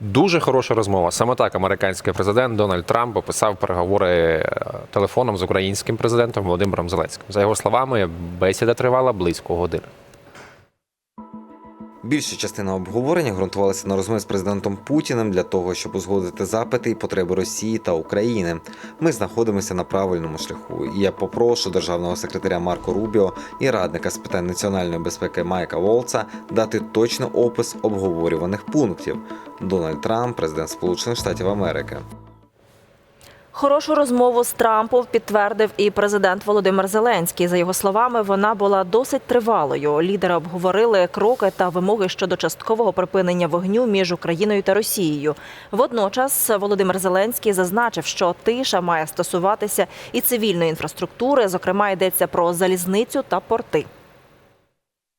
Дуже хороша розмова. Саме так американський президент Дональд Трамп описав переговори е, телефоном з українським президентом Володимиром Зеленським. За його словами, бесіда тривала близько години. Більша частина обговорення ґрунтувалася на розмові з президентом Путіним для того, щоб узгодити запити і потреби Росії та України. Ми знаходимося на правильному шляху. І я попрошу державного секретаря Марко Рубіо і радника з питань національної безпеки Майка Волца дати точний опис обговорюваних пунктів. Дональд Трамп, президент Сполучених Штатів Америки. Хорошу розмову з Трампом підтвердив і президент Володимир Зеленський. За його словами, вона була досить тривалою. Лідери обговорили кроки та вимоги щодо часткового припинення вогню між Україною та Росією. Водночас Володимир Зеленський зазначив, що тиша має стосуватися і цивільної інфраструктури. Зокрема, йдеться про залізницю та порти.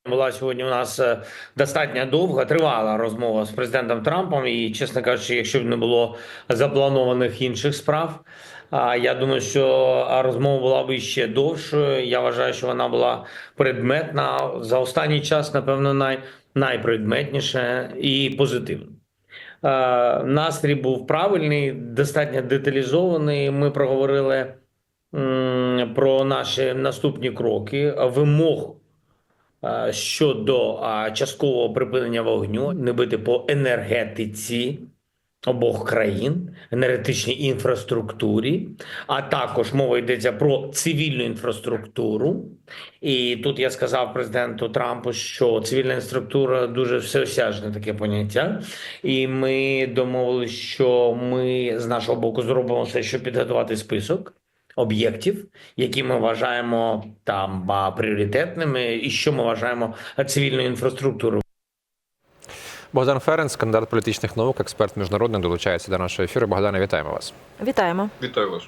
Була сьогодні у нас е, достатньо довга, тривала розмова з президентом Трампом. І, чесно кажучи, якщо б не було запланованих інших справ, а я думаю, що розмова була б ще довшою. Я вважаю, що вона була предметна за останній час, напевно, най, найпредметніша і позитивна. Настрій був правильний, достатньо деталізований. Ми проговорили про наші наступні кроки, вимог щодо часткового припинення вогню, не бити по енергетиці обох країн, енергетичній інфраструктурі, а також мова йдеться про цивільну інфраструктуру. І тут я сказав президенту Трампу, що цивільна інфраструктура дуже всеосяжне таке поняття. І ми домовилися, що ми з нашого боку зробимо все, щоб підготувати список об'єктів, які ми вважаємо там пріоритетними, і що ми вважаємо цивільною інфраструктурою. Богдан Ференц, кандидат політичних наук, експерт міжнародний, долучається до нашого ефіру. Богдане, вітаємо вас. Вітаємо. Вітаю вас.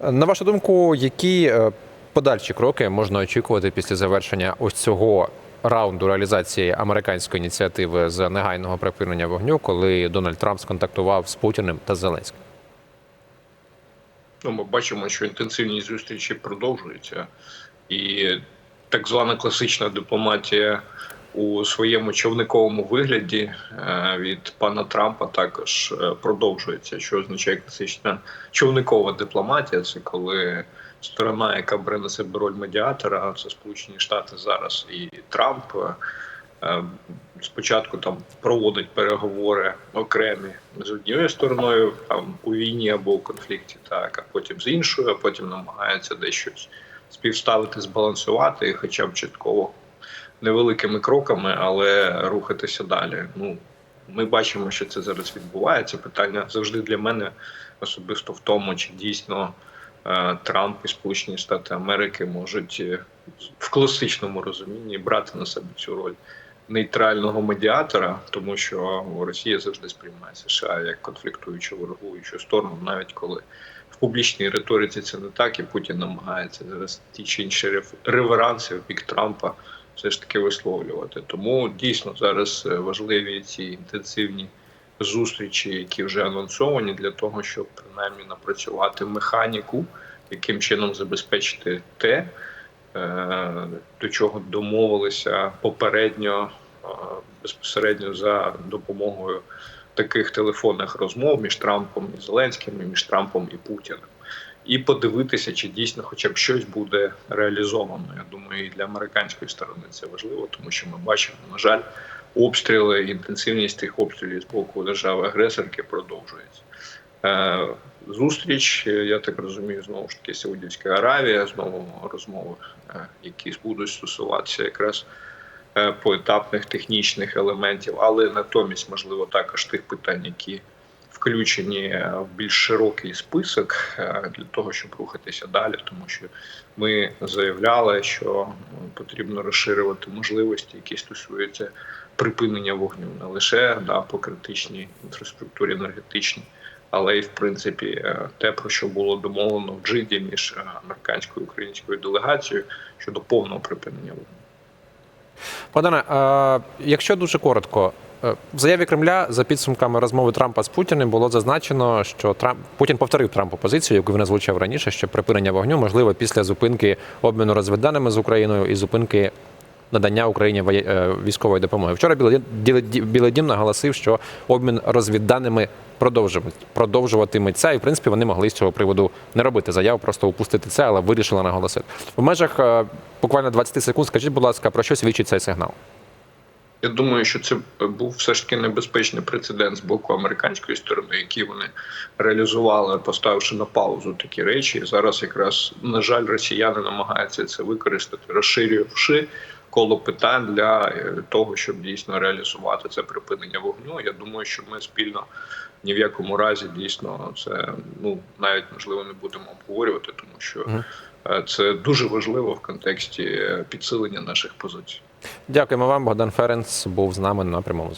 На вашу думку, які е, подальші кроки можна очікувати після завершення ось цього раунду реалізації американської ініціативи з негайного припинення вогню, коли Дональд Трамп сконтактував з Путіним та Зеленським? Ну, ми бачимо, що інтенсивні зустрічі продовжуються, і так звана класична дипломатія у своєму човниковому вигляді е, від пана Трампа також е, продовжується. Що означає класична човникова дипломатія? Це коли сторона, яка бере на себе роль медіатора, це Сполучені Штати зараз і Трамп. Спочатку там проводить переговори окремі з однією стороною там у війні або у конфлікті, так а потім з іншою, а потім намагається десь щось співставити, збалансувати, хоча б частково невеликими кроками, але рухатися далі. Ну ми бачимо, що це зараз відбувається. Питання завжди для мене особисто в тому, чи дійсно е, Трамп і Сполучені Штати Америки можуть е, в класичному розумінні брати на себе цю роль нейтрального медіатора, тому що Росія завжди сприймає США як конфліктуючу ворогуючу сторону, навіть коли в публічній риториці це не так, і Путін намагається зараз ті чи інші реверанси в бік Трампа все ж таки висловлювати. Тому дійсно зараз е, важливі ці інтенсивні зустрічі, які вже анонсовані, для того, щоб принаймні напрацювати механіку, яким чином забезпечити те, до чого домовилися попередньо е, безпосередньо за допомогою таких телефонних розмов між Трампом і Зеленським, і між Трампом і Путіним. І подивитися, чи дійсно хоча б щось буде реалізовано. Я думаю, і для американської сторони це важливо, тому що ми бачимо, на жаль, обстріли, інтенсивність тих обстрілів з боку держави-агресорки продовжується. Зустріч, е, я так розумію, знову ж таки Саудівська Аравія, знову розмови, е, які будуть стосуватися якраз е, поетапних технічних елементів, але натомість, можливо, також тих питань, які включені в більш широкий список для того, щоб рухатися далі, тому що ми заявляли, що потрібно розширювати можливості, які стосуються припинення вогню не лише да, по критичній інфраструктурі енергетичній, але й в принципі е, те, про що було домовлено в Джиді між е, американською і українською делегацією щодо повного припинення вогню. Богдане, е, якщо дуже коротко, в заяві Кремля за підсумками розмови Трампа з Путіним було зазначено, що Трамп Путін повторив Трампу позицію, яку він озвучив раніше, що припинення вогню можливо після зупинки обміну розвідданими з Україною і зупинки надання Україні е, військової допомоги. Вчора Білий Дім- наголосив, що обмін розвідданими продовжуватиме- продовжуватиметься, і в принципі вони могли з цього приводу не робити заяву, просто упустити це, але вирішили наголосити. В межах е, буквально 20 секунд. Скажіть, будь ласка, про що свідчить цей сигнал? Я думаю, що це був все ж таки небезпечний прецедент з боку американської сторони, який вони реалізували, поставивши на паузу такі речі. І зараз якраз на жаль, росіяни намагаються це використати, розширювши коло питань для е, того, щоб дійсно реалізувати це припинення вогню. Я думаю, що ми спільно ні в якому разі дійсно це ну навіть можливо не будемо обговорювати, тому що це дуже важливо в контексті е, підсилення наших позицій. Дякуємо вам. Богдан Ференц був з нами на прямому зв'язку.